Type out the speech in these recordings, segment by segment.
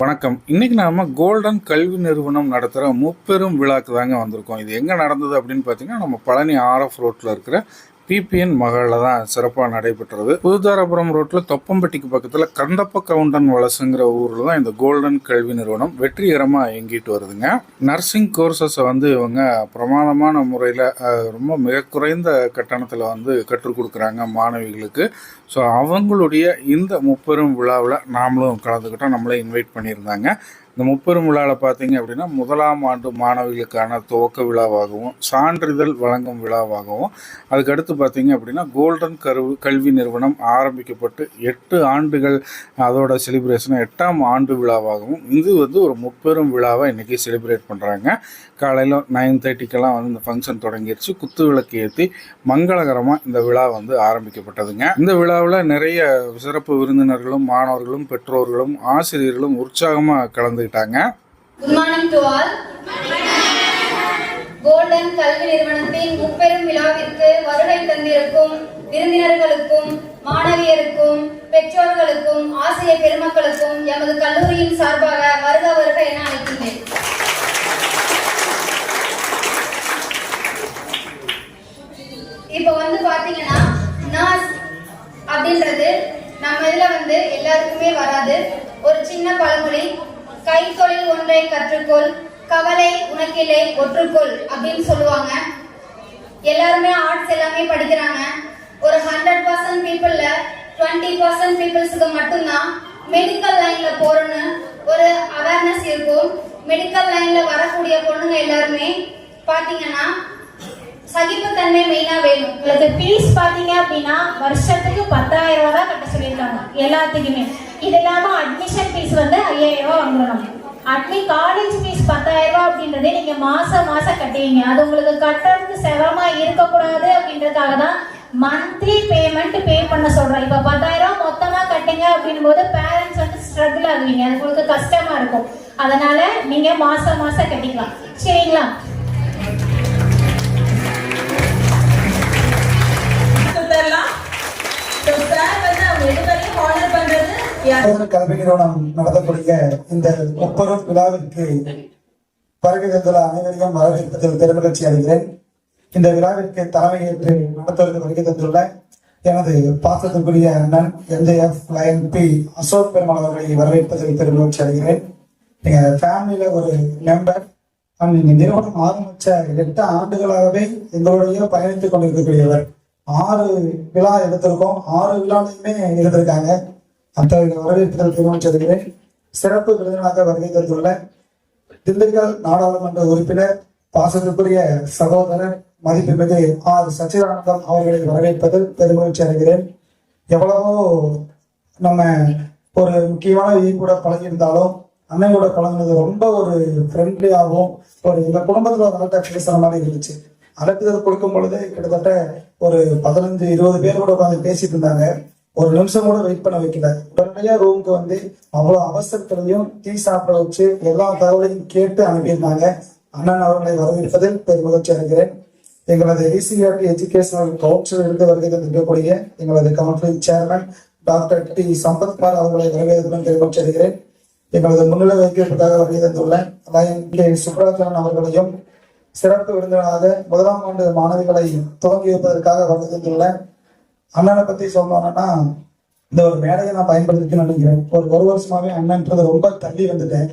வணக்கம். இன்னைக்கு நாம கோல்டன் கல்வி நிறுவனம் நடத்துகிற முப்பெரும் விழாக்கு தாங்க வந்திருக்கோம். இது எங்கே நடந்தது அப்படின்னு பார்த்தீங்கன்னா நம்ம பழனி ஆர்எஃப் ரோட்டில் இருக்கிற பிபிஎன் மகளில் தான் சிறப்பாக நடைபெற்றது. புதுதாரபுரம் ரோட்டில் தொப்பம்பட்டிக்கு பக்கத்தில் கந்தப்ப கவுண்டன் வலசுங்கிற ஊரில் தான் இந்த கோல்டன் கல்வி நிறுவனம் வெற்றிகரமாக இயங்கிட்டு வருதுங்க. நர்சிங் கோர்சஸை வந்து இவங்க பிரமாதமான முறையில் ரொம்ப மிக குறைந்த கட்டணத்தில் வந்து கற்றுக் கொடுக்குறாங்க மாணவிகளுக்கு. ஸோ அவங்களுடைய இந்த முப்பெரும் விழாவில் நாமளும் கலந்துக்கிட்டோம் நம்மளே இன்வைட் பண்ணியிருந்தாங்க. இந்த முப்பெரும் விழாவில் பார்த்தீங்க அப்படின்னா முதலாம் ஆண்டு மாணவிகளுக்கான துவக்க விழாவாகவும் சான்றிதழ் வழங்கும் விழாவாகவும் அதுக்கடுத்து பார்த்தீங்க அப்படின்னா கோல்டன் கருவு கல்வி நிறுவனம் ஆரம்பிக்கப்பட்டு எட்டு ஆண்டுகள் அதோட செலிப்ரேஷன் எட்டாம் ஆண்டு விழாவாகவும் இது வந்து ஒரு முப்பெரும் விழாவை இன்றைக்கி செலிப்ரேட் பண்ணுறாங்க காலையில் நைன் தேர்ட்டிக்கெல்லாம் வந்து இந்த ஃபங்க்ஷன் தொடங்கிருச்சு. குத்து விளக்கு ஏற்றி மங்களகரமாக இந்த விழா வந்து ஆரம்பிக்கப்பட்டதுங்க. இந்த விழாவில் நிறைய சிறப்பு விருந்தினர்களும் மாணவர்களும் பெற்றோர்களும் ஆசிரியர்களும் உற்சாகமாக கலந்துக்கிட்டாங்க good morning to all golden கல்வி நிறுவனத்தின் முப்பெரும் விழாவிற்கு வருகை தந்திருக்கும் விருந்தினர்களுக்கும் மாணவியருக்கும் பெற்றோர்களுக்கும் ஆசிரிய பெருமக்களுக்கும் எமது கல்லூரியின் சார்பாக வருக வருக என அழைக்கின்றேன். இப்போ வந்து பாத்தீங்கன்னா நாஸ் அப்படின்றது நம்ம இதுல வந்து எல்லாருக்குமே வராது. ஒரு சின்ன பழமொழி கைத்தொழில் ஒன்றை கற்றுக்கொள் கவலை உனக்கில்லை ஒற்றுக்கொள் அப்படின்னு சொல்லுவாங்க. எல்லாருமே ஆர்ட்ஸ் எல்லாமே படிக்கிறாங்க. ஒரு ஹண்ட்ரட் பர்சன்ட் பீப்புள்ல டுவெண்ட்டி பர்சன்ட் பீப்புள்ஸுக்கு மட்டும்தான் மெடிக்கல் லைன்ல போறோன்னு ஒரு அவேர்னஸ் இருக்கும். மெடிக்கல் லைன்ல வரக்கூடிய பொண்ணுங்க எல்லாருமே பாத்தீங்கன்னா சகிப்புத்தன்மை மெயினா வேணும். உங்களுக்கு ஃபீஸ் பாத்தீங்க அப்படின்னா வருஷத்துக்கு பத்தாயிரம் ரூபாய் தான் கட்ட சொல்லியிருக்காங்க. எல்லாத்துக்குமே. இது இல்லாம அட்மிஷன் ஃபீஸ் வந்து ஐயாயிரம் ரூபாய் வாங்குறோம் அட்மி காலேஜ் ஃபீஸ் பத்தாயிரம் ரூபா அப்படின்றதே நீங்க மாசம் மாசம் கட்டுவீங்க. அது உங்களுக்கு கட்டுறதுக்கு சிரமமா இருக்கக்கூடாது அப்படின்றதுக்காக தான் மந்த்லி பேமெண்ட் பே பண்ண சொல்கிறோம் இப்ப பத்தாயிரம் ரூபாய் மொத்தமா கட்டுங்க அப்படின்னும் போது பேரண்ட்ஸ் வந்து ஸ்ட்ரகிள் ஆகுவீங்க. அது உங்களுக்கு கஷ்டமா இருக்கும். அதனால நீங்க மாசம் மாசம் கட்டிக்கலாம். சரிங்களா? கல்வி நிறுவனம் நடத்தக்கூடிய இந்த முப்பெரும் விழாவிற்கு வருகை தந்துள்ள அனைவரையும் வரவேற்பதில் பெருமகிழ்ச்சி அடைகிறேன். இந்த விழாவிற்கு தலைமையேற்று நடத்துவதற்கு வருகை தந்துள்ள எனது பாசத்திற்குரிய அண்ணன் MJF lion P Ashok Perumal அவர்களை வரவேற்பதில் பெருமகிழ்ச்சி அடைகிறேன். நீங்க ஃபேமிலியில ஒரு மெம்பர் நீங்க நிறுவனம் ஆரம்பிச்ச எட்டு ஆண்டுகளாகவே எங்களுடைய பயணித்துக் கொண்டிருக்கக்கூடியவர். ஆறு விழா எடுத்திருக்கோம். ஆறு விழாலையுமே இருந்திருக்காங்க. அத்தகைய பெருமம் செல்கிறேன் சிறப்பு விருந்தினராக வருகை தந்துள்ள திண்டுக்கல் நாடாளுமன்ற உறுப்பினர் பாசத்திற்குரிய சகோதரர் மதிப்புமிகு ஆர். சச்சிதானந்தம் அவர்களை வரவேற்பதில் பெருமகிழ்ச்சி அடைகிறேன். எவ்வளவோ நம்ம ஒரு முக்கியமான வீண் கூட பழகியிருந்தாலும் அண்ணன் கூட பழகினது ரொம்ப ஒரு ஃப்ரெண்ட்லியாகவும் ஒரு இந்த குடும்பத்தில் ஒரு ஆள்கிட்ட பேசுகிற மாதிரி இருந்துச்சு. அழைப்புதல் கொடுக்கும் பொழுது கிட்டத்தட்ட ஒரு பதினஞ்சு இருபது பேர் கூட உட்காந்து பேசிட்டு இருந்தாங்க. ஒரு நிமிஷம் கூட வெயிட் பண்ண வைக்கல. உடனடியா ரூமுக்கு வந்து அவ்வளவு அவசரத்திலையும் டீ சாப்பிட வச்சு எல்லா தகவலையும் கேட்டு அனுப்பியிருந்தாங்க. அண்ணன் அவர்களை வரவேற்பதில் பெருமகிழ்ச்சி அடைகிறேன். எங்களது இசிஆர்டி எஜுகேஷனல் கவுன்சில் இருந்து வருகை தந்திருக்கக்கூடிய எங்களது கவுன்சிலின் சேர்மன் டாக்டர் டி சம்பத்குமார் அவர்களை வரவேற்புடன் பெருமகிழ்ச்சி அடைகிறேன். எங்களது முன்னிலை வைக்கப்பட்டதாக வருகை தந்துள்ள கே சுப்ராஜன் அவர்களையும் சிறப்பு விருந்தினராக முதலாம் ஆண்டு மாணவிகளை துவங்கி வைப்பதற்காக வருகை தந்துள்ள அண்ணனை பத்தி சொல்லணும்னா இந்த ஒரு மேடையை நான் பயன்படுத்திக்கணும்னு நினைக்கிறேன் ஒரு ஒரு வருஷமாவே அண்ணன்றது ரொம்ப தள்ளி வந்துட்டேன்.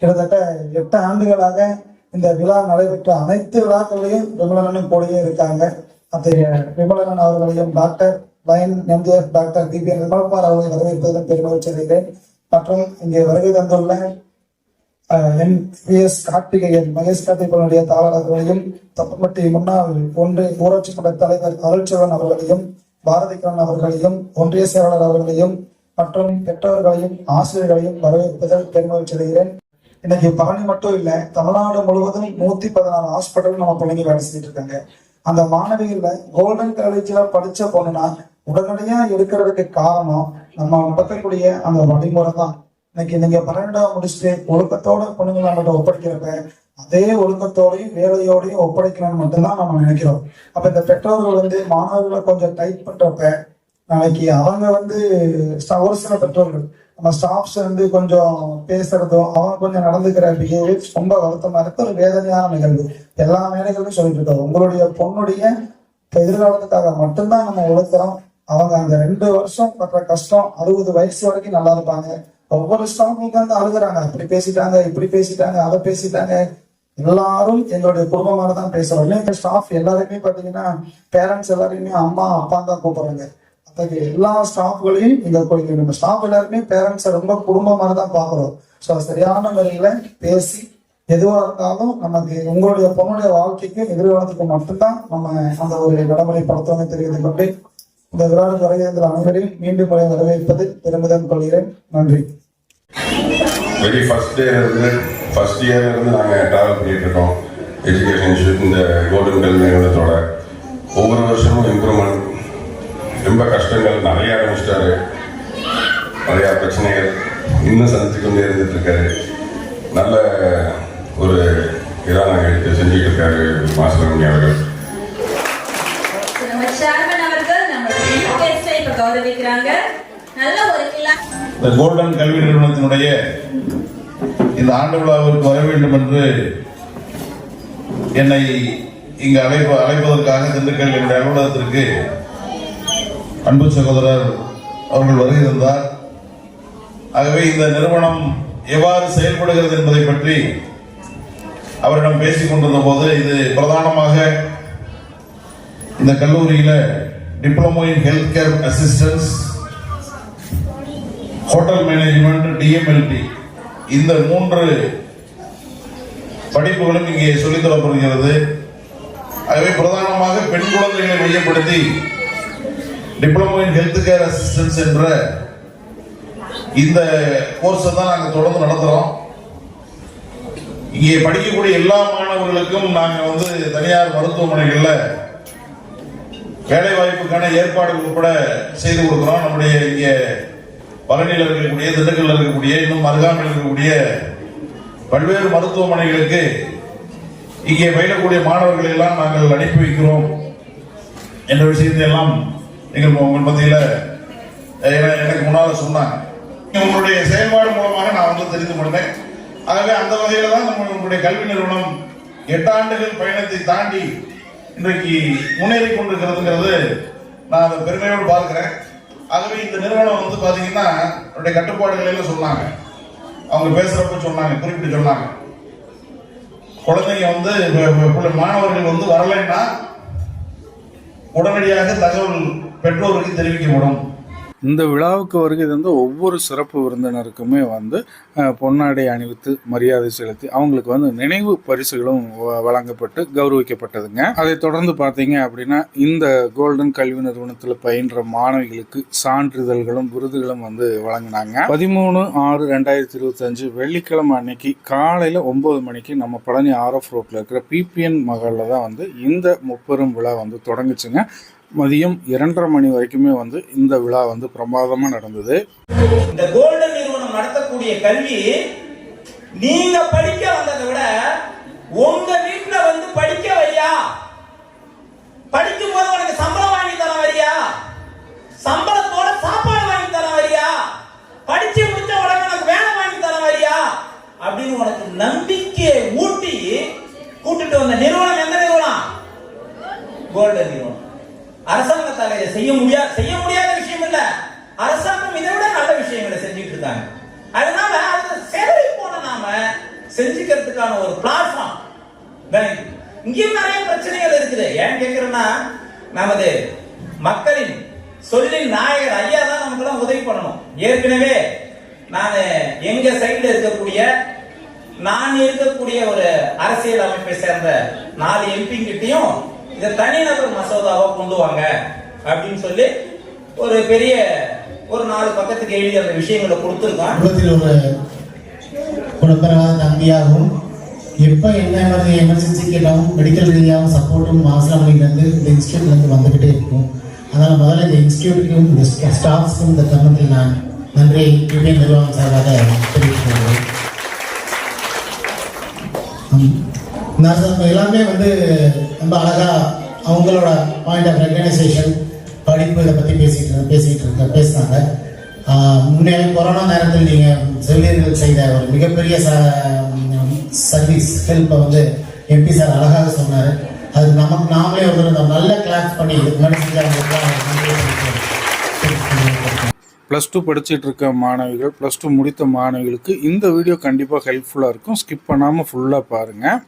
கிட்டத்தட்ட எட்டு ஆண்டுகளாக இந்த விழா நடைபெற்ற அனைத்து விழாக்களையும் விமலனும் கூடயே இருக்காங்க. அத்தகைய விமலனன் அவர்களையும் doctor lion MGF doctor D P Nirmalkumar அவர்களை வரவேற்பதிலும் பெருமகிழ்ச்சி அடைகிறேன். மற்றும் இங்கே வருகை தந்துள்ள என் எஸ் கார்த்திகேயன் மகேஷ் கார்த்திகனுடைய தாவலர்களையும் தப்பம்பட்டி முன்னாள் ஒன்று ஊராட்சி மன்ற தலைவர் அருள்செல்வன் அவர்களையும் பாரதிகரன் அவர்களையும் ஒன்றிய செயலாளர் அவர்களையும் மற்றும் பெற்றோர்களையும் ஆசிரியர்களையும் வரவேற்பதில் பெருமகிழ்ச்சி அடைகிறேன். இன்னைக்கு பழனி மட்டும் இல்ல தமிழ்நாடு முழுவதும் நூத்தி பதினாறு ஹாஸ்பிட்டல் நம்ம பிள்ளைங்க வேலை செஞ்சுட்டு இருக்காங்க. அந்த மாணவிகள்ல கோல்டன் காலேஜ்ல படிச்ச பொண்ணுனா உடனடியா எடுக்கிறதுக்கு காரணம் நம்ம நடத்தக்கூடிய அந்த வழிமுறை தான் இன்னைக்கு நீங்க பன்னெண்டாவது முடிச்சுட்டு ஒழுக்கத்தோட பொண்ணுங்களை நம்மகிட்ட ஒப்படைக்கிறப்ப அதே ஒழுக்கத்தோடையும் வேலையோடையும் ஒப்படைக்கணும்னு மட்டும்தான் நம்ம நினைக்கிறோம். அப்ப இந்த பெற்றோர்கள் வந்து மாணவர்களை கொஞ்சம் டைட் பண்றப்ப நாளைக்கு அவங்க வந்து ஒரு சில பெற்றோர்கள். நம்ம ஸ்டாஃப்ஸ் வந்து கொஞ்சம் பேசுறதோ அவங்க கொஞ்சம் நடந்துக்கிற பிஹேவியர் ரொம்ப வருத்தமா இருக்கு. ஒரு வேதனையான நிகழ்வு. எல்லா மேடைகளும் சொல்லிட்டு இருக்கோம். உங்களுடைய பொண்ணுடைய எதிர்காலத்துக்காக மட்டும்தான் நம்ம உழைக்கிறோம். அவங்க அந்த ரெண்டு வருஷம் படுற கஷ்டம் அறுபது வயசு வரைக்கும் நல்லா இருப்பாங்க. ஒவ்வொரு ஸ்டாஃப் வந்து அழுகுறாங்க. அப்படி பேசிட்டாங்க இப்படி பேசிட்டாங்க அதை பேசிட்டாங்க. எல்லாரும் எங்களுடைய குடும்பமாக தான் பேசுறோம் இல்லையா ஸ்டாஃப் எல்லாருமே பாத்தீங்கன்னா பேரண்ட்ஸ் எல்லாரையுமே அம்மா அப்பா தான் கூப்பிடுறாங்க. அத்தகைய எல்லா ஸ்டாஃப்களையும் இந்த கோயில் நம்ம ஸ்டாஃப் எல்லாருமே பேரண்ட்ஸை ரொம்ப குடும்பமாக தான் பார்க்குறோம் ஸோ சரியான முறையில பேசி எதுவாக இருந்தாலும் நமக்கு உங்களுடைய பொண்ணுடைய வாழ்க்கைக்கு எதிர்காலத்துக்கு மட்டும்தான் நம்ம அந்த ஒரு நடைமுறைப்படுத்தணும் தெரிவித்துக் கொண்டு இந்த விழாவில் வருகின்ற அனைவரையும் மீண்டும் முறை வரவேற்பது பெருமிதம் கொள்கிறேன். நன்றி. வெரி ஃபர்ஸ்ட் டே இருந்து ஃபர்ஸ்ட் இயர் இருந்து நாங்கள் ட்ராவல் பண்ணிட்டு இருக்கோம். எஜுகேஷன் இஷ்யூ இந்த கோல்டன் கல்வி நிறுவனத்தோட ஒவ்வொரு வருஷமும் இம்ப்ரூவ்மெண்ட் ரொம்ப கஷ்டங்கள். நிறைய ஆரம்பிச்சிட்டாரு. நிறையா பிரச்சனைகள் இன்னும் சந்திச்சு கொண்டே இருந்துட்டு இருக்காரு. நல்ல ஒரு இதாக நாங்கள் எடுத்து செஞ்சுட்டு இருக்காரு மாசுரமணி அவர்கள். கௌரவிக்கிறாங்க. நல்ல ஒரு இந்த கோல்டன் கல்வி நிறுவனத்தினுடைய இந்த ஆண்டு விழாவிற்கு வர வேண்டும் என்று என்னை இங்கு அழைப்பு அழைப்பதற்காக திண்டுக்கல் என்னுடைய அலுவலகத்திற்கு அன்பு சகோதரர் அவர்கள் வருகை தந்தார். ஆகவே இந்த நிறுவனம் எவ்வாறு செயல்படுகிறது என்பதை பற்றி அவரிடம் பேசிக் கொண்டிருந்த போது இது பிரதானமாக இந்த கல்லூரியில diploma in health care assistance hotel management DMLT இந்த மூன்று படிப்புகளும் இங்கே சொல்லித் தரப்படுகிறது. ஆகவே பிரதானமாக பெண் குழந்தைகளை மையப்படுத்தி diploma in health care assistance என்ற இந்த கோர்ஸை தான் நாங்கள் தொடர்ந்து நடத்துகிறோம் இங்கே படிக்கக்கூடிய எல்லா மாணவர்களுக்கும் நாங்கள் வந்து தனியார் மருத்துவமனைகளில் வேலை வாய்ப்புக்கான ஏற்பாடு உட்பட செய்து கொடுக்கிறோம். நம்முடைய இங்கே பழனியில் இருக்கக்கூடிய திண்டுக்கல்ல இருக்கக்கூடிய இன்னும் அருகாமையில் இருக்கக்கூடிய பல்வேறு மருத்துவமனைகளுக்கு இங்கே பயிலக்கூடிய மாணவர்களை எல்லாம் நாங்கள் அனுப்பி வைக்கிறோம் என்ற விஷயத்தை எல்லாம் நீங்கள் உங்கள் மத்தியில் எனக்கு முன்னால் சொன்னாங்க. உங்களுடைய செயல்பாடு மூலமாக நான் வந்து தெரிந்து கொண்டேன். ஆகவே அந்த வகையில் தான் நம்ம உங்களுடைய கல்வி நிறுவனம் எட்டு ஆண்டுகள் பயணத்தை தாண்டி இன்றைக்கு முன்னேறி கொண்டிருக்கிறதுங்கிறது நான் அதை பெருமையோடு பார்க்கிறேன். ஆகவே இந்த நிறுவனம் வந்து பாத்தீங்கன்னா அவருடைய கட்டுப்பாடுகள் எல்லாம் சொன்னாங்க. அவங்க பேசுறப்ப சொன்னாங்க குறிப்பிட்டு சொன்னாங்க. குழந்தைங்க வந்து மாணவர்கள் வந்து வரலைன்னா உடனடியாக தகவல் பெற்றோருக்கு தெரிவிக்கப்படும். இந்த விழாவுக்கு வருகை வந்து ஒவ்வொரு சிறப்பு விருந்தினருக்குமே வந்து பொன்னாடை அணிவித்து மரியாதை செலுத்தி அவங்களுக்கு வந்து நினைவு பரிசுகளும் வ- வழங்கப்பட்டு கௌரவிக்கப்பட்டதுங்க. அதை தொடர்ந்து பார்த்தீங்க அப்படின்னா இந்த கோல்டன் கல்வி நிறுவனத்தில் பயின்ற மாணவிகளுக்கு சான்றிதழ்களும் விருதுகளும் வந்து வழங்கினாங்க. பதிமூணு ஆறு ரெண்டாயிரத்தி இருபத்தஞ்சு வெள்ளிக்கிழமை அன்னைக்கு காலையில் ஒன்பது மணிக்கு நம்ம பழனி ஆர்எஃப் ரோட்டில் இருக்கிற பிபிஎன் மகளில் தான் வந்து இந்த முப்பெரும் விழா வந்து தொடங்குச்சுங்க. மதியம் இரண்டரை மணி வரைக்குமே வந்து இந்த விழா வந்து பிரமாதமாக நடந்தது. இந்த கோல்டன் நிறுவனம் நடத்தக்கூடிய கல்வி நீங்க படிக்க வந்ததை விட உங்க வீட்டுல வந்து படிக்க வையா படிக்கும் போது உனக்கு சம்பளம் வாங்கி தர வரியா சம்பளத்தோட சாப்பாடு வாங்கி தர வரியா படிச்சு முடிச்ச உடனே உனக்கு வேலை வாங்கி தர வரியா அப்படின்னு உனக்கு நம்பிக்கையை ஊட்டி கூட்டிட்டு வந்த நிறுவனம் எந்த நிறுவனம் கோல்டன் நிறுவனம் அரசாங்கத்தால இதை செய்ய முடியாது செய்ய முடியாத விஷயம் இல்ல அரசாங்கம் இதை விட நல்ல விஷயங்களை செஞ்சுட்டு இருக்காங்க அதனால அது சேவை போன நாம செஞ்சுக்கிறதுக்கான ஒரு பிளாட்ஃபார்ம் இங்கேயும் நிறைய பிரச்சனைகள் இருக்குது ஏன் கேக்குறேன்னா நமது மக்களின் சொல்லின் நாயகர் ஐயா தான் நமக்கு உதவி பண்ணணும் ஏற்கனவே நான் எங்க சைடுல இருக்கக்கூடிய நான் இருக்கக்கூடிய ஒரு அரசியல் அமைப்பை சேர்ந்த நாலு எம்பி கிட்டையும் இதை தனிநபர் மசோதாவா கொண்டு வாங்க அப்படின்னு சொல்லி ஒரு பெரிய ஒரு நாலு பக்கத்துக்கு எழுதி அந்த விஷயங்களை கொடுத்துருக்கான். குடும்பத்தில் ஒரு குணப்பெறாத நம்பியாகவும் எப்போ என்ன மாதிரி எமர்ஜென்சி கேட்டாலும் மெடிக்கல் ரீதியாகவும் சப்போர்ட்டும் ஆசிரமிலேருந்து இந்த இன்ஸ்டியூட்லேருந்து வந்துக்கிட்டே இருக்கும். அதனால் முதல்ல இந்த இன்ஸ்டியூட்டுக்கும் இந்த ஸ்டாஃப்ஸுக்கும் இந்த தருணத்தில் நான் நன்றி யூனியன் நிர்வாகம் சார்பாக தெரிவித்துக் கொள்கிறேன். ஆம். நான் எல்லாமே வந்து ரொம்ப அழகா அவங்களோட பாயிண்ட் ஆஃப் ரெகனைசேஷன் படிப்பு இதை பற்றி பேசிட்டு பேசிட்டு இருக்க பேசினாங்க முன்னே கொரோனா நேரத்தில் நீங்கள் செவிலியர்கள் செய்த ஒரு மிகப்பெரிய ச சர்வீஸ் ஹெல்ப்பை வந்து எம்பி சார் அழகாக சொன்னார். அது நமக்கு நாமளே ஒரு நல்ல கிளாஸ் பண்ணி இதுக்கு முன்னாடி செஞ்சவங்களுக்கு ப்ளஸ் டூ படிச்சுட்டு இருக்க மாணவிகள் ப்ளஸ் டூ முடித்த மாணவிகளுக்கு இந்த வீடியோ கண்டிப்பாக ஹெல்ப்ஃபுல்லாக இருக்கும். ஸ்கிப் பண்ணாமல் ஃபுல்லாக பாருங்கள்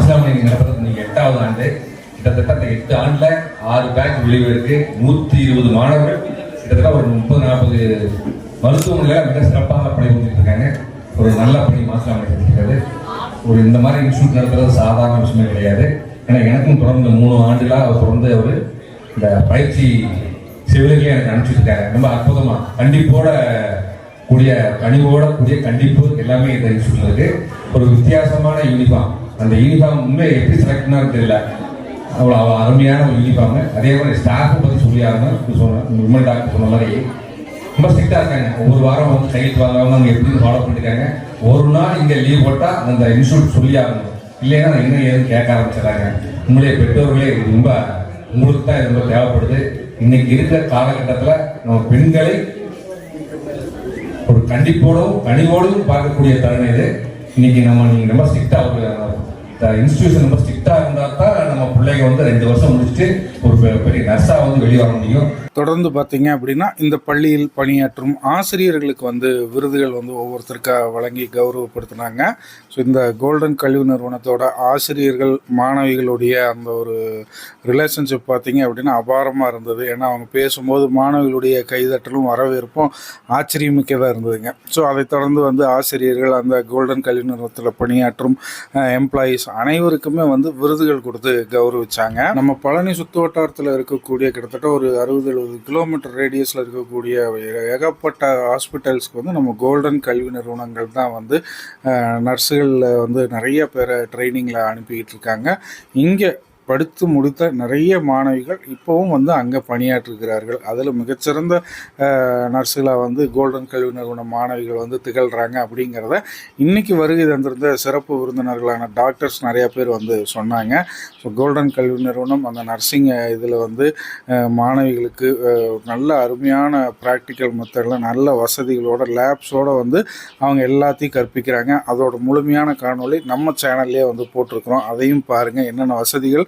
இஸ்லாமிய நடப்பது இன்னைக்கு எட்டாவது ஆண்டு. கிட்டத்தட்ட அந்த எட்டு ஆண்டுல ஆறு பேட்ச் இருக்கு. நூத்தி இருபது மாணவர்கள். கிட்டத்தட்ட ஒரு முப்பது நாற்பது மருத்துவமனைகளை மிக சிறப்பாக பணிபுரிஞ்சிட்டு இருக்காங்க. ஒரு நல்ல பணி மாஸ்லாம் இருக்கிறது ஒரு இந்த மாதிரி இன்ஸ்டியூட் நடத்துறது சாதாரண விஷயமே கிடையாது. ஏன்னா எனக்கும் தொடர்ந்து மூணு ஆண்டுகளாக அவர் தொடர்ந்து அவர் இந்த பயிற்சி செவிலியர்களே எனக்கு அனுப்பிச்சிருக்காங்க ரொம்ப அற்புதமா. கண்டிப்போட கூடிய கனிவோட கூடிய கண்டிப்பு எல்லாமே இந்த இன்ஸ்டியூட்ல இருக்கு. ஒரு வித்தியாசமான யூனிஃபார்ம் அந்த யூனிஃபார்ம் உண்மை எப்படி செலக்ட் பண்ணாரு தெரியல. அவ்வளோ அவ்வளோ அருமையான ஒரு யூனிஃபார்ம் அதே மாதிரி ஸ்டாஃபை பற்றி சொல்லி ஆகணும் சொன்னேன் உண்மை டாக்டர் சொன்ன மாதிரி ரொம்ப ஸ்ட்ரிக்டாக இருக்காங்க. ஒவ்வொரு வாரம் வந்து கையெழுத்து வாங்காமல் அவங்க எப்படி ஃபாலோ பண்ணிருக்காங்க. ஒரு நாள் இங்கே லீவ் போட்டால் அந்த இன்ஸ்டியூட் சொல்லி ஆகணும் இல்லைன்னா இன்னும் ஏதுன்னு கேட்க ஆரம்பிச்சிடறாங்க. உங்களுடைய பெற்றோர்களே ரொம்ப உங்களுக்கு தான் இது ரொம்ப தேவைப்படுது. இன்னைக்கு இருக்கிற காலகட்டத்தில் நம்ம பெண்களை ஒரு கண்டிப்போடும் கனிவோடும் பார்க்கக்கூடிய தருணம் இது. இன்னைக்கு நம்ம நீங்கள் ரொம்ப ஸ்ட்ரிக்டாக ஒரு இன்ஸ்டிடியூஷன் ரொம்ப தான் நம்ம பிள்ளைங்க வந்து ரெண்டு வருஷம் முடிச்சுட்டு ஒரு பெரிய வந்து வெளியே வர முடியும். தொடர்ந்து பார்த்தீங்க அப்படின்னா இந்த பள்ளியில் பணியாற்றும் ஆசிரியர்களுக்கு வந்து விருதுகள் வந்து ஒவ்வொருத்தருக்காக வழங்கி கௌரவப்படுத்தினாங்க. ஸோ இந்த கோல்டன் கல்வி நிறுவனத்தோட ஆசிரியர்கள் மாணவிகளுடைய அந்த ஒரு ரிலேஷன்ஷிப் பார்த்தீங்க அப்படின்னா அபாரமாக இருந்தது. ஏன்னா அவங்க பேசும்போது மாணவிகளுடைய கைதட்டலும் வரவேற்பும் ஆச்சரியமிக்கதாக இருந்ததுங்க. ஸோ அதைத் தொடர்ந்து வந்து ஆசிரியர்கள் அந்த கோல்டன் கல்வி நிறுவனத்தில் பணியாற்றும் எம்ப்ளாயீஸ் அனைவருக்குமே வந்து விருதுகள் கொடுத்து கௌரவிச்சாங்க. நம்ம பழனி சுத்து வட்டாரத்தில் இருக்கக்கூடிய கிட்டத்தட்ட ஒரு அறுபது எழுபது கிலோமீட்டர் ரேடியஸில் இருக்கக்கூடிய ஏகப்பட்ட ஹாஸ்பிட்டல்ஸ்க்கு வந்து நம்ம கோல்டன் கல்வி நிறுவனங்கள் தான் வந்து நர்ஸுகளில் வந்து நிறைய பேரை ட்ரைனிங்கில் அனுப்பிக்கிட்டு இருக்காங்க. இங்கே படித்து முடித்த நிறைய மாணவிகள் இப்போவும் வந்து அங்கே பணியாற்றுகிறார்கள் அதில் மிகச்சிறந்த நர்ஸுகளாக வந்து கோல்டன் கல்வி நிறுவன மாணவிகள் வந்து திகழ்கிறாங்க அப்படிங்கிறத இன்றைக்கி வருகை தந்திருந்த சிறப்பு விருந்தினர்களான டாக்டர்ஸ் நிறையா பேர் வந்து சொன்னாங்க. ஸோ கோல்டன் கல்வி நிறுவனம் அந்த நர்சிங் இதில் வந்து மாணவிகளுக்கு நல்ல அருமையான ப்ராக்டிக்கல் மெத்தடில் நல்ல வசதிகளோட லேப்ஸோட வந்து அவங்க எல்லாத்தையும் கற்பிக்கிறாங்க. அதோட முழுமையான காணொளி நம்ம சேனல்லே வந்து போட்டிருக்கிறோம். அதையும் பாருங்கள் என்னென்ன வசதிகள்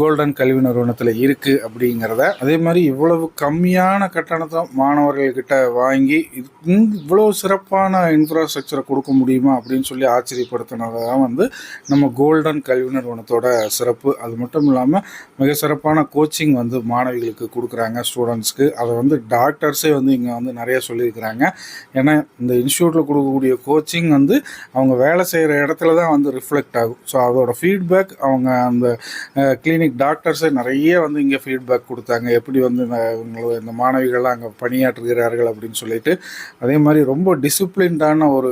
கோல்டன் கல்வி நிறுவனத்தில் இருக்குது அப்படிங்கிறத அதே மாதிரி இவ்வளவு கம்மியான கட்டணத்தை மாணவர்கள்கிட்ட வாங்கி இவ்வளோ சிறப்பான இன்ஃப்ராஸ்ட்ரக்சரை கொடுக்க முடியுமா அப்படின்னு சொல்லி ஆச்சரியப்படுத்தினது தான் வந்து நம்ம கோல்டன் கல்வி நிறுவனத்தோட சிறப்பு. அது மட்டும் இல்லாமல் மிக சிறப்பான கோச்சிங் வந்து மாணவிகளுக்கு கொடுக்குறாங்க ஸ்டூடெண்ட்ஸ்க்கு அதை வந்து டாக்டர்ஸே வந்து இங்கே வந்து நிறைய சொல்லியிருக்கிறாங்க. ஏன்னா இந்த இன்ஸ்டியூட்டில் கொடுக்கக்கூடிய கோச்சிங் வந்து அவங்க வேலை செய்கிற இடத்துல தான் வந்து ரிஃப்ளெக்ட் ஆகும். ஸோ அதோட ஃபீட்பேக் அவங்க அந்த கிளினிக் டாக்டர்ஸே நிறைய வந்து இங்கே ஃபீட்பேக் கொடுத்தாங்க. எப்படி வந்து இவங்களோட இவங்கள இந்த மாணவிகள்லாம் அங்கே பணியாற்றுகிறார்கள் அப்படின்னு சொல்லிட்டு. அதே மாதிரி ரொம்ப டிசிப்ளின்டான ஒரு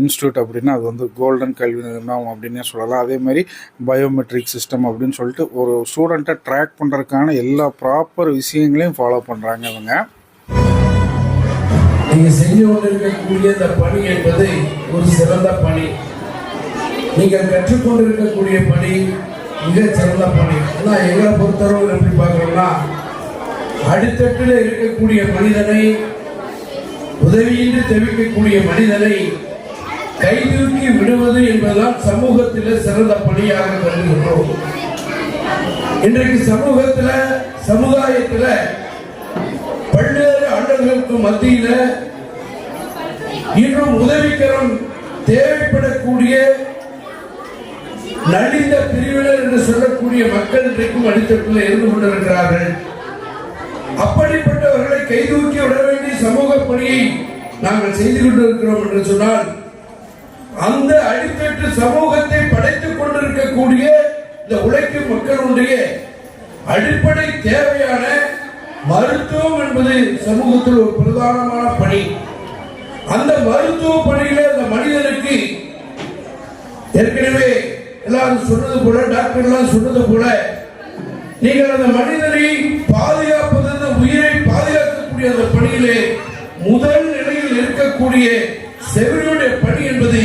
இன்ஸ்டியூட் அப்படின்னா அது வந்து கோல்டன் கல்வி நிறுவனம் அப்படின்னே சொல்லலாம். அதே மாதிரி பயோமெட்ரிக் சிஸ்டம் அப்படின்னு சொல்லிட்டு ஒரு ஸ்டூடெண்ட்டை ட்ராக் பண்ணுறதுக்கான எல்லா ப்ராப்பர் விஷயங்களையும் ஃபாலோ பண்ணுறாங்க அவங்க நீங்கள் செஞ்சு கொண்டிருக்கக்கூடிய இந்த பணி என்பது ஒரு சிறந்த பணி. நீங்கள் கற்றுக்கொண்டிருக்கக்கூடிய பணி மிக சிறந்த பணி. ஆனால் எங்களை பொறுத்தளவு எப்படி பார்க்கணும்னா அடித்தட்டில் இருக்கக்கூடிய மனிதனை உதவியின்றி தெரிவிக்கக்கூடிய மனிதனை கைதூக்கி விடுவது என்பதுதான் சமூகத்தில் சிறந்த பணியாக கருதுகின்றோம் இன்றைக்கு சமூகத்துல சமுதாயத்துல பல்வேறு ஆண்டுகளுக்கு மத்தியில் இன்னும் உதவிக்கரம் தேவைப்படக்கூடிய நலிந்த பிரிவினர் என்று சொல்லக்கூடிய மக்கள் இன்றைக்கும் அடித்தட்டில் இருந்து கொண்டிருக்கிறார்கள். அப்படிப்பட்டவர்களை கைதூக்கி விட வேண்டிய சமூக பணியை நாங்கள் செய்து கொண்டிருக்கிறோம் என்று சொன்னால் அந்த அடித்தட்டு சமூகத்தை படைத்துக் கொண்டிருக்கக்கூடிய இந்த உழைக்கும் மக்களுடைய அடிப்படை தேவையான மருத்துவம் என்பது சமூகத்தில் ஒரு பிரதானமான பணி. அந்த மருத்துவ பணியில அந்த மனிதனுக்கு ஏற்கனவே எல்லாரும் சொன்னது போல டாக்டர்லாம் சொன்னது போல நீங்கள் அந்த மனிதனை பாதுகாப்பது அந்த உயிரை பாதுகாக்கக்கூடிய அந்த பணியிலே முதல் நிலையில் இருக்கக்கூடிய செவிலியுடைய பணி என்பது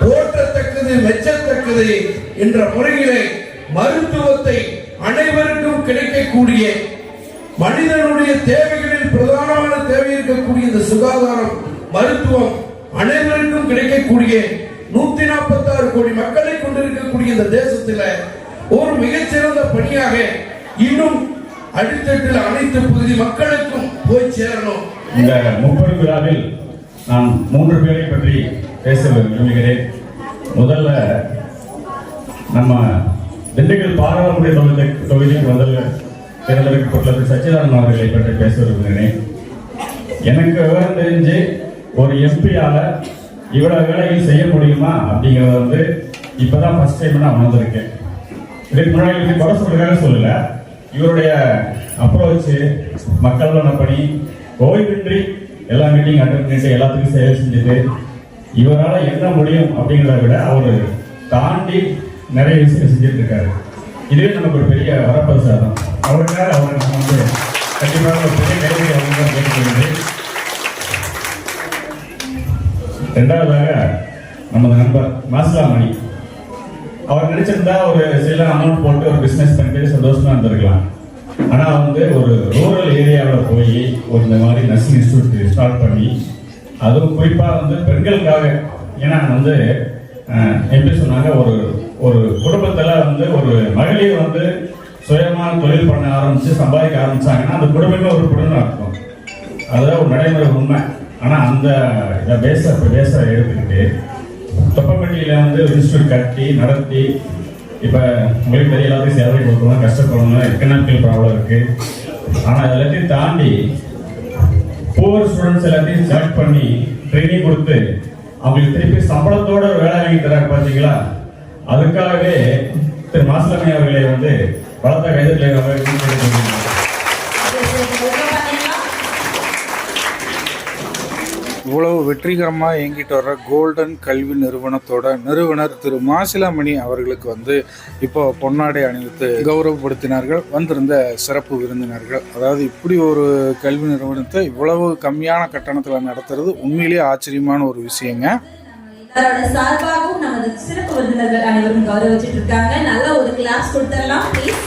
போற்றத்தக்கது மெச்சத்தக்கது என்ற முறையிலே மருத்துவத்தை அனைவருக்கும் கிடைக்கக்கூடிய மனிதனுடைய தேவைகளில் பிரதானமான தேவை இருக்கக்கூடிய இந்த சுகாதாரம் மருத்துவம் அனைவருக்கும் கிடைக்கக்கூடிய நூத்தி நாற்பத்தி ஆறு கோடி மக்களை கொண்டிருக்கக்கூடிய இந்த தேசத்துல ஒரு மிகச்சிறந்த பணியாக இன்னும் அடித்தட்டில் அனைத்து பகுதி மக்களுக்கும் போய் சேரணும். இந்த முப்பது விழாவில் நான் மூன்று பேரை பற்றி பேச விரும்புகிறேன். முதல்ல நம்ம திண்டுக்கல் பாராளுமன்ற தொகுதி தொகுதியில் முதல்ல தேர்ந்தெடுக்கப்பட்டது சச்சிதானந்த அவர்களை பற்றி பேச விரும்புகிறேன். எனக்கு விவரம் தெரிஞ்சு ஒரு எம்பியால இவ்வளவு வேலைகள் செய்ய முடியுமா? அப்படிங்கிறத வந்து இப்பதான் ஃபர்ஸ்ட் டைம் நான் உணர்ந்திருக்கேன். இதுக்கு முன்னாடி குறை சொல்றதுக்காக சொல்லல. இவருடைய அப்ரோச் மக்களோட பணி ஓய்வின்றி எல்லா மீட்டிங் அட்டன் பண்ணிட்டு எல்லாத்துக்கும் சேவை செஞ்சுட்டு இவரால் என்ன முடியும் அப்படிங்கிறத விட அவர் தாண்டி நிறைய விஷயம் செஞ்சுட்டு இருக்காரு. இதுவே நமக்கு ஒரு பெரிய வரப்பிரசாதம் அவருக்காக அவர் வந்து கண்டிப்பாக ஒரு பெரிய கைது அவங்க கேட்டுக்கொள்கிறேன் ரெண்டாவதாக நமது நண்பர் மாசிலாமணி அவர் நினைச்சிருந்தா ஒரு சில அமௌண்ட் போட்டு ஒரு பிஸ்னஸ் பண்ணிட்டு சந்தோஷமா இருந்திருக்கலாம். ஆனா வந்து ஒரு ரூரல் ஏரியாவில் போய் ஒரு இந்த மாதிரி நர்சிங் இன்ஸ்டியூட் ஸ்டார்ட் பண்ணி அதுவும் குறிப்பா வந்து பெண்களுக்காக. ஏன்னா வந்து எப்படி சொன்னாங்க ஒரு ஒரு குடும்பத்தில் வந்து ஒரு மகளிர் வந்து சுயமாக தொழில் பண்ண ஆரம்பிச்சு சம்பாதிக்க ஆரம்பிச்சாங்கன்னா அந்த குடும்பமே ஒரு குடும்பம் இருக்கும். அதுதான் ஒரு நடைமுறை உண்மை. ஆனால் அந்த இதை பேச பேச எடுத்துக்கிட்டு தொப்பப்பள்ளியில் வந்து இன்ஸ்டியூட் கட்டி நடத்தி இப்போ உங்களுக்கு பெரிய எல்லாத்தையும் சேவை கொடுக்கணும் கஷ்டப்படணும் எக்கனாமிக்கல் ப்ராப்ளம் இருக்குது ஆனால் எல்லாத்தையும் தாண்டி புவர் ஸ்டூடெண்ட்ஸ் எல்லாத்தையும் செலக்ட் பண்ணி ட்ரைனிங் கொடுத்து அவங்களுக்கு திருப்பி சம்பளத்தோட ஒரு வேலை வாங்கி தராங்க பார்த்தீங்களா அதுக்காகவே திரு மாசிலமை அவர்களை வந்து பலத்த கைதட்டில் பாத்தீங்களா இவ்வளவு வெற்றிகரமாக இயங்கிட்டு வர்ற கோல்டன் கல்வி நிறுவனத்தோட நிறுவனர் திரு மாசிலாமணி அவர்களுக்கு வந்து இப்போ பொன்னாடை அணிவித்து கௌரவப்படுத்தினார்கள் வந்திருந்த சிறப்பு விருந்தினர்கள். அதாவது இப்படி ஒரு கல்வி நிறுவனத்தை இவ்வளவு கம்மியான கட்டணத்தில் நடத்துறது உண்மையிலேயே ஆச்சரியமான ஒரு விஷயங்க. எல்லாரோட சார்பாகவும் நமது சிறப்பு விருந்தினர்கள் அனைவரும் கௌரவிச்சிட்டு இருக்காங்க. நல்ல ஒரு கிளாஸ் கொடுத்துடலாம் ப்ளீஸ்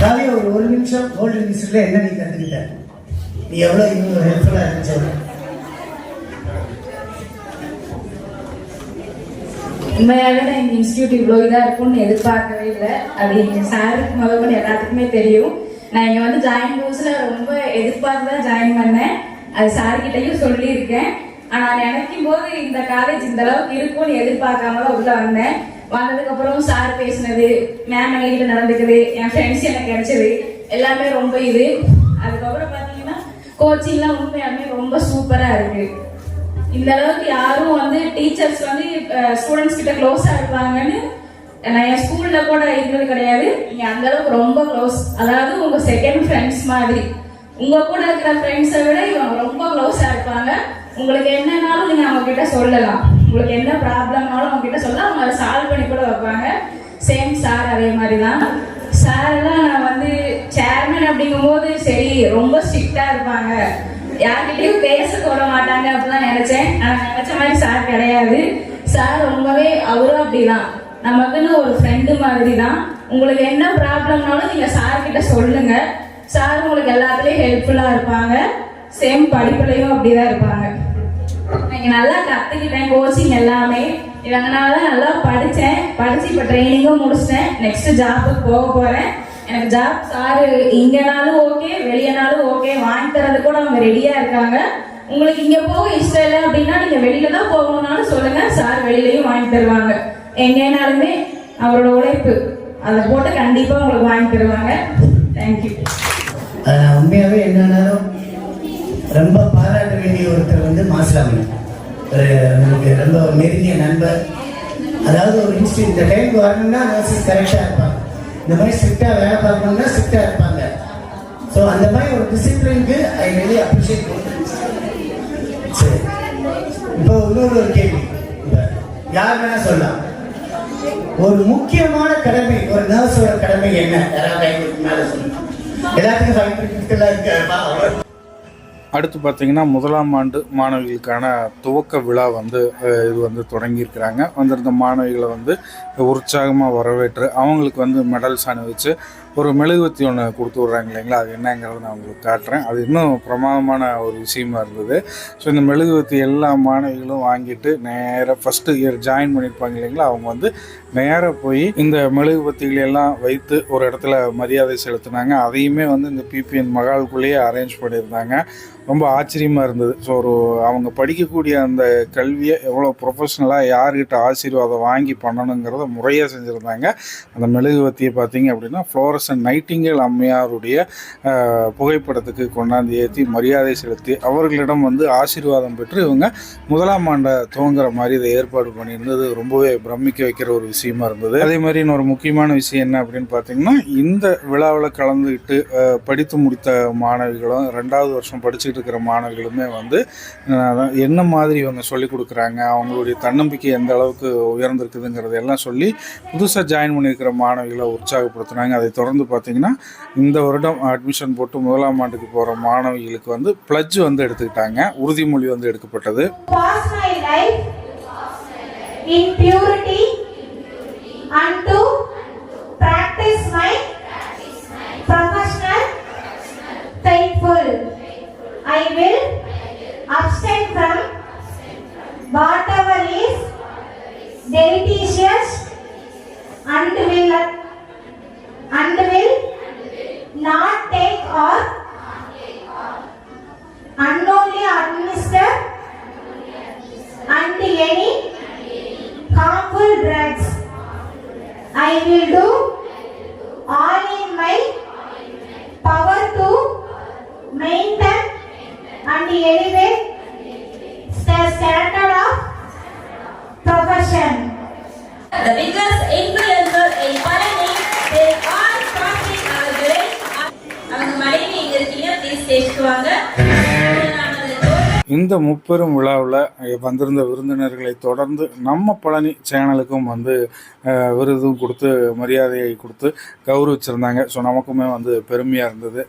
காவியா ஒரு ஒரு நிமிஷம் கோல்டன் மிஸ்ல என்ன நீ கத்துக்கிட்ட? நீ எவ்வளவு இன்னும் ஹெல்ப்ஃபுல்லா இருந்துச்சு உண்மையாகவே நான் இந்த இன்ஸ்டியூட் இவ்வளோ இதாக இருக்கும்னு எதிர்பார்க்கவே இல்லை. அது எங்கள் சாருக்கு முதல்ல எல்லாத்துக்குமே தெரியும். நான் இங்கே வந்து ஜாயின் கோர்ஸில் ரொம்ப எதிர்பார்த்து தான் ஜாயின் பண்ணேன். அது சார்கிட்டையும் சொல்லியிருக்கேன். ஆனால் நினைக்கும் போது இந்த காலேஜ் இந்த அளவுக்கு இருக்கும்னு எதிர்பார்க்காம தான் வந்தேன். வந்ததுக்கப்புறம் சார் பேசினது மேம் வீட்டில் நடந்துக்குது என் ஃப்ரெண்ட்ஸ் எனக்கு கிடைச்சது. எல்லாமே ரொம்ப இது. அதுக்கப்புறம் கோச்சிங்லாம் உண்மையாலுமே ரொம்ப சூப்பராக இருக்கு. இந்த அளவுக்கு யாரும் வந்து டீச்சர்ஸ் வந்து ஸ்டூடெண்ட்ஸ் கிட்ட க்ளோஸா இருப்பாங்கன்னு நான் என் ஸ்கூல்ல கூட இருந்தது கிடையாது. நீங்க அந்த அளவுக்கு ரொம்ப க்ளோஸ் அதாவது உங்க செகண்ட் ஃப்ரெண்ட்ஸ் மாதிரி. உங்க கூட இருக்கிற ஃப்ரெண்ட்ஸை விட இவங்க ரொம்ப க்ளோஸா இருப்பாங்க. உங்களுக்கு என்னன்னாலும் நீங்க அவங்க கிட்ட சொல்லலாம். உங்களுக்கு என்ன ப்ராப்ளம்னாலும் அவங்க கிட்ட சொல்லலாம். அவங்க அதை சால்வ் பண்ணி கூட வைப்பாங்க. சேம் சார் அதே மாதிரி தான் சார்லாம் நான் வந்து சேர்மன் அப்படிங்கும்போது சரி ரொம்ப ஸ்ட்ரிக்டா இருப்பாங்க. யார்கிட்டயும் பேச விட மாட்டாங்க அப்படிலாம் நினைச்சேன். நான் நினைச்ச மாதிரி சார் கிடையாது. சார் ரொம்பவே அவரும் அப்படிதான். நமக்குன்னு ஒரு ஃப்ரெண்டு மாதிரி தான் உங்களுக்கு என்ன ப்ராப்ளம்னாலும் நீங்க சார் கிட்ட சொல்லுங்க. சார் உங்களுக்கு எல்லாத்துலயும் ஹெல்ப்ஃபுல்லா இருப்பாங்க. சேம் படிப்புலையும் அப்படிதான் இருப்பாங்க. நீங்க நல்லா கத்துக்கிட்டேன் கோச்சிங் எல்லாமே. இவங்கனால நல்லா படித்தேன் படித்து இப்போ ட்ரைனிங்கும் முடிச்சிட்டேன். நெக்ஸ்ட் ஜாப்புக்கு போக போகிறேன் எனக்கு ஜாப் சாரு இங்கேனாலும் ஓகே வெளியனாலும் ஓகே வாங்கி தரது கூட அவங்க ரெடியாக இருக்காங்க. உங்களுக்கு இங்கே போக இஷ்டம் இல்லை அப்படின்னா நீங்கள் வெளியில தான் போகணும்னாலும் சொல்லுங்கள் சார் வெளியிலையும் வாங்கி தருவாங்க. எங்கேனாலுமே அவரோட உழைப்பு. அதை போட்டு கண்டிப்பாக உங்களுக்கு வாங்கி தருவாங்க. தேங்க்யூ அது என்னன்னாலும் ரொம்ப பாராட்ட வேண்டிய ஒருத்தர் வந்து மாசிலாமணி. ஒரு நமக்கு ரொம்ப நெருங்கிய நண்பர். அதாவது ஒரு இன்ஸ்டியூட் இந்த டைமுக்கு வரணும்னா நர்சஸ் கரெக்டாக இருப்பாங்க. இந்த மாதிரி ஸ்ட்ரிக்டாக வேலை பார்க்கணும்னா ஸ்ட்ரிக்டாக இருப்பாங்க. ஸோ அந்த மாதிரி ஒரு டிசிப்ளினுக்கு ஐ really அப்ரிஷியேட் சரி. இப்போ இன்னொரு ஒரு கேள்வி. யார் வேணா சொல்லலாம். ஒரு முக்கியமான கடமை ஒரு நர்ஸோட கடமை என்ன? யாராவது ஐநூறுக்கு மேலே சொல்லலாம் எல்லாத்துக்கும் இருக்கா இருக்கு அடுத்து பார்த்தீங்கன்னா முதலாம் ஆண்டு மாணவிகளுக்கான துவக்க விழா வந்து இது வந்து தொடங்கியிருக்கிறாங்க. வந்திருந்த மாணவிகளை வந்து உற்சாகமாக வரவேற்று அவங்களுக்கு வந்து மெடல்ஸ் அணிவிச்சு ஒரு மெழுகுவத்தி ஒன்று கொடுத்து விட்றாங்க இல்லைங்களா? அது என்னங்கிறத நான் உங்களுக்கு காட்டுறேன். அது இன்னும் பிரமாதமான ஒரு விஷயமா இருந்தது. ஸோ இந்த மெழுகுவத்தி எல்லா மாணவிகளும் வாங்கிட்டு நேராக ஃபஸ்ட்டு இயர் ஜாயின் பண்ணியிருப்பாங்க இல்லைங்களா? அவங்க வந்து நேராக போய் இந்த மெழுகுவத்திகளை எல்லாம் வைத்து ஒரு இடத்துல மரியாதை செலுத்தினாங்க. அதையுமே வந்து இந்த பிபிஎன் மகாலுக்குள்ளேயே அரேஞ்ச் பண்ணியிருந்தாங்க. ரொம்ப ஆச்சரியமாக இருந்தது. ஸோ ஒரு அவங்க படிக்கக்கூடிய அந்த கல்வியை எவ்வளோ ப்ரொஃபஷ்னலாக யார்கிட்ட ஆசீர்வாதம் வாங்கி பண்ணணுங்கிறத முறையாக செஞ்சுருந்தாங்க. அந்த மெழுகுவத்தியை பார்த்தீங்க அப்படின்னா ஃப்ளோரசன் நைட்டிங்கல் அம்மையாருடைய புகைப்படத்துக்கு கொண்டாந்து ஏற்றி மரியாதை செலுத்தி அவர்களிடம் வந்து ஆசீர்வாதம் பெற்று இவங்க முதலாம் ஆண்டை துவங்குற மாதிரி இதை ஏற்பாடு பண்ணியிருந்தது. ரொம்பவே பிரமிக்க வைக்கிற ஒரு விஷயமா இருந்தது. அதே மாதிரி இன்னொரு முக்கியமான விஷயம் என்ன அப்படின்னு பார்த்தீங்கன்னா இந்த விழாவில் கலந்துக்கிட்டு படித்து முடித்த மாணவிகளும் ரெண்டாவது வருஷம் படிச்சுட்டு இருக்கிற மாணவிகளுமே வந்து என்ன மாதிரி இவங்க சொல்லிக் கொடுக்குறாங்க அவங்களுடைய தன்னம்பிக்கை எந்த அளவுக்கு உயர்ந்திருக்குதுங்கிறது எல்லாம் சொல்லி புதுசாக ஜாயின் பண்ணியிருக்கிற மாணவிகளை உற்சாகப்படுத்துனாங்க. அதை தொடர்ந்து பார்த்தீங்கன்னா இந்த வருடம் அட்மிஷன் போட்டு முதலாம் ஆண்டுக்கு போகிற மாணவிகளுக்கு வந்து பிளஜ் வந்து எடுத்துக்கிட்டாங்க. உறுதிமொழி வந்து எடுக்கப்பட்டது. In purity and to practice my abstain from whatever is deleterious and will and will not take or unknowingly administer and any harmful drugs. I will do all in my power to maintain and elevate The biggest influencer in Palani, they are crossing our village. அவங்க மனைவி இங்க இருக்கீங்க please ஸ்டேஜ்க்கு வாங்க இந்த முப்பெரும் விழாவில் வந்திருந்த விருந்தினர்களை தொடர்ந்து நம்ம பழனி சேனலுக்கும் வந்து விருதும் கொடுத்து மரியாதையை கொடுத்து கௌரவிச்சிருந்தாங்க. ஸோ நமக்குமே வந்து பெருமையாக இருந்தது.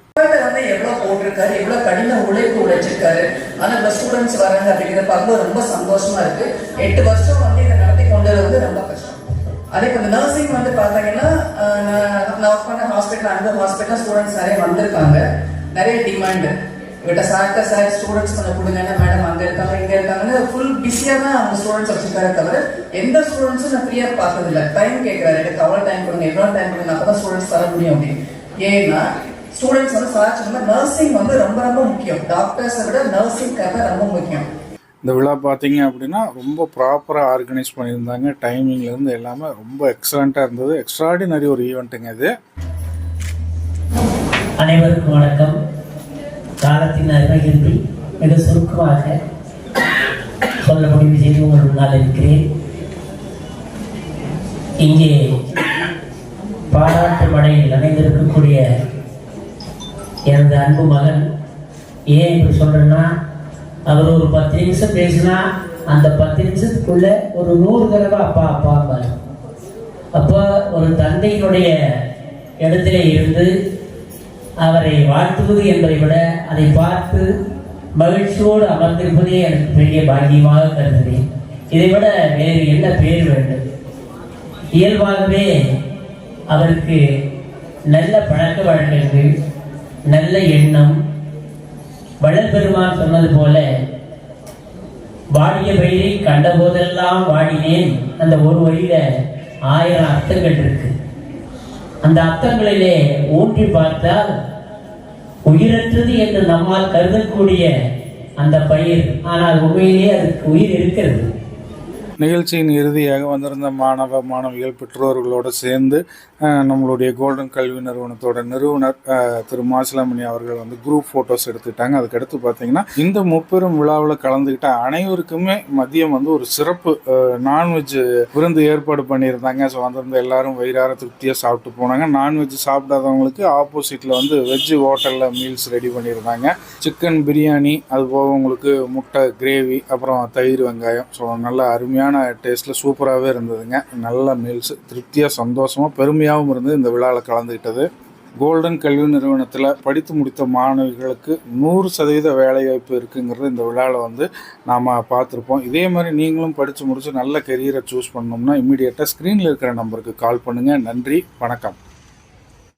வந்து எவ்வளவு போட்டிருக்காரு எவ்வளவு கடின உழைப்பு உழைச்சிருக்காரு. ஆனா இந்த ஸ்டூடெண்ட்ஸ் வராங்க அப்படிங்கிறத பார்க்கும்போது ரொம்ப சந்தோஷமா இருக்கு. எட்டு வருஷம் வந்து இதை நடத்தி கொண்டது வந்து ரொம்ப அதுக்கு அதே இப்போ நர்சிங் வந்து பார்த்தீங்கன்னா நான் ஒர்க் பண்ண ஹாஸ்பிட்டல் அந்த ஹாஸ்பிட்டல் ஸ்டூடெண்ட்ஸ் நிறைய வந்திருக்காங்க. நிறைய டிமாண்ட் இவட்ட சார்க்க சார் ஸ்டூடெண்ட்ஸ் கொஞ்சம் கொடுங்கன்னா மேடம் அங்க இருக்காங்க இங்க இருக்காங்கன்னு ஃபுல் பிஸியாக தான் அவங்க ஸ்டூடெண்ட்ஸ் வச்சுருக்காரு தவிர எந்த ஸ்டூடெண்ட்ஸும் நான் ஃப்ரீயாக பார்த்ததில்ல. டைம் கேட்கறாரு எனக்கு அவ்வளோ டைம் கொடுங்க எவ்வளோ டைம் கொடுங்க அப்பதான் ஸ்டூடெண்ட்ஸ் தர முடியும் அப்படின்னு. ஏன்னா ஸ்டூடெண்ட்ஸ் வந்து சார் சொன்ன நர்சிங் வந்து ரொம்ப ரொம்ப முக்கியம். டாக்டர்ஸை விட நர்சிங்காக தான் ரொம்ப முக்கியம். இந்த விழா பார்த்தீங்க அப்படின்னா ரொம்ப ப்ராப்பராக ஆர்கனைஸ் பண்ணியிருந்தாங்க. டைமிங்லேருந்து எல்லாமே ரொம்ப எக்ஸலண்ட்டாக இருந்தது. எக்ஸ்ட்ராடினரி ஒரு ஈவெண்ட்டுங்க இது. அனைவருக்கும் வணக்கம். காலத்தின் அருகின்றி மிக சுருக்கமாக சொல்ல முடிவு செய்து உங்கள் முன்னால் இருக்கிறேன். இங்கே பாராட்டு படையில் அணைந்திருக்கக்கூடிய எனது அன்பு மகன். ஏன் இப்படி சொல்றேன்னா அவர் ஒரு பத்து நிமிஷம் பேசினா அந்த பத்து நிமிஷத்துக்குள்ள ஒரு நூறு தடவை அப்பா அப்பாம்பார் அப்போ ஒரு தந்தையினுடைய இடத்திலே இருந்து அவரை வாழ்த்துவது என்பதை விட அதை பார்த்து மகிழ்ச்சியோடு அமர்ந்திருப்பதே எனக்கு பெரிய பாக்கியமாக கருதுகிறேன். இதை விட வேறு என்ன பேர் வேண்டும்? இயல்பாகவே அவருக்கு நல்ல பழக்க வழக்கங்கள் நல்ல எண்ணம் வள்ளல் பெருமான் சொன்னது போல வாடிய பயிரை கண்ட போதெல்லாம் வாடினேன். அந்த ஒரு வழியில ஆயிரம் அர்த்தங்கள் இருக்கு. அந்த அர்த்தங்களிலே ஊன்றி பார்த்தால் உயிரற்றது என்று நம்மால் கருதக்கூடிய அந்த பயிர். ஆனால் உண்மையிலேயே அதுக்கு உயிர் இருக்கிறது. நிகழ்ச்சியின் இறுதியாக வந்திருந்த மாணவ மாணவிகள் பெற்றோர்களோடு சேர்ந்து நம்மளுடைய கோல்டன் கல்வி நிறுவனத்தோட நிறுவனர் திரு மாசிலாமணி அவர்கள் வந்து குரூப் ஃபோட்டோஸ் எடுத்துக்கிட்டாங்க. அதுக்கடுத்து பார்த்தீங்கன்னா இந்த முப்பெரும் விழாவில் கலந்துக்கிட்ட அனைவருக்குமே மதியம் வந்து ஒரு சிறப்பு நான்வெஜ் விருந்து ஏற்பாடு பண்ணியிருந்தாங்க. ஸோ வந்திருந்த எல்லாரும் வயிறார திருப்தியாக சாப்பிட்டு போனாங்க. நான்வெஜ் சாப்பிடாதவங்களுக்கு ஆப்போசிட்டில் வந்து வெஜ் ஹோட்டலில் மீல்ஸ் ரெடி பண்ணியிருந்தாங்க. சிக்கன் பிரியாணி அது போக உங்களுக்கு முட்டை கிரேவி அப்புறம் தயிர் வெங்காயம். ஸோ நல்லா அருமையாக அருமையான டேஸ்ட்டில் சூப்பராகவே இருந்ததுங்க. நல்ல மீல்ஸ் திருப்தியாக சந்தோஷமாக பெருமையாகவும் இருந்தது இந்த விழாவில் கலந்துக்கிட்டது. கோல்டன் கல்வி நிறுவனத்தில் படித்து முடித்த மாணவிகளுக்கு நூறு சதவீத வேலைவாய்ப்பு இருக்குங்கிறது இந்த விழாவில் வந்து நாம் பார்த்துருப்போம். இதே மாதிரி நீங்களும் படித்து முடித்து நல்ல கெரியரை சூஸ் பண்ணோம்னா இம்மிடியேட்டாக ஸ்க்ரீனில் இருக்கிற நம்பருக்கு கால் பண்ணுங்கள் நன்றி வணக்கம்.